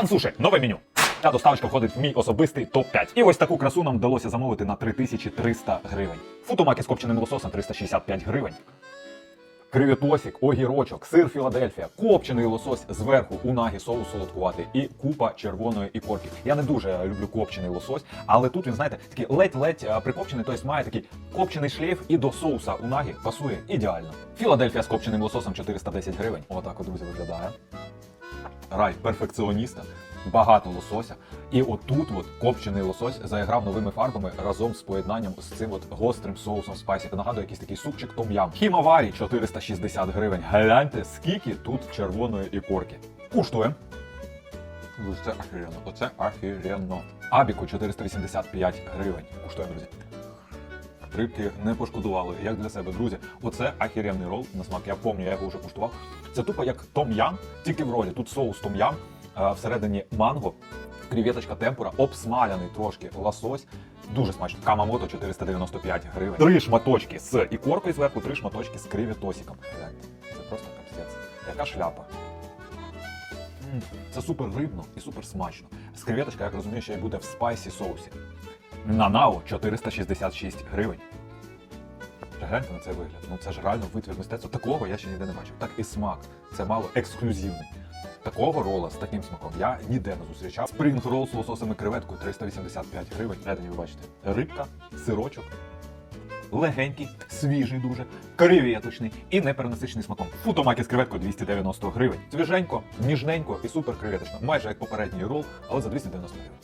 Пан нове меню. Ця доставочка входить в мій особистий топ-5. І ось таку красу нам вдалося замовити на 3300 гривень. Футомаки з копченим лососем 365 гривень. Креветосик, огірочок, сир Філадельфія, копчений лосось зверху, унагі, соус солодкуватий і купа червоної ікорки. Я не дуже люблю копчений лосось, але тут він, знаєте, такий ледь-ледь прикопчений, тобто має такий копчений шлейф і до соуса унагі пасує ідеально. Філадельфія з копченим лососом 410 гривень. Отак, от, друзі, виглядає. Рай перфекціоніста, багато лосося. І отут от копчений лосось заіграв новими фарбами разом з поєднанням з цим от гострим соусом спайсі. Нагадує якийсь такий супчик том-ям. Хімаварі 460 гривень. Гляньте, скільки тут червоної ікорки. Куштуємо. Це ахіренно. Оце ахіренно. Абіку 485 гривень. Куштуємо, друзі. Рибки не пошкодували, як для себе, друзі. Оце ахіренний рол на смак. Я пам'ятаю, я його вже куштував. Це тупо як том-ям, тільки в ролі. Тут соус том-ям, всередині манго, креветочка темпура, обсмаляний трошки лосось. Дуже смачно. Камамото 495 гривень. Три шматочки з ікоркою зверху, три шматочки з креветосиком. Це просто капець. Яка шляпа. Це супер рибно і супер смачно. З креветочка, як розумію, ще й буде в спайсі соусі. Нанао 466 гривень. Гляньте на цей вигляд. Ну це ж реально витвір мистецтва. Такого я ще ніде не бачив. Так і смак. Це мало ексклюзивний. Такого рола з таким смаком я ніде не зустрічав. Спрінг рол з лососем і креветкою 385 гривень. Гляньте, ви бачите. Рибка, сирочок. Легенький, свіжий дуже, креветочний і неперенасичений смаком. Футомаки з креветкою 290 гривень. Свіженько, ніжненько і супер креветочно. Майже як попередній рол, але за 290 гривень.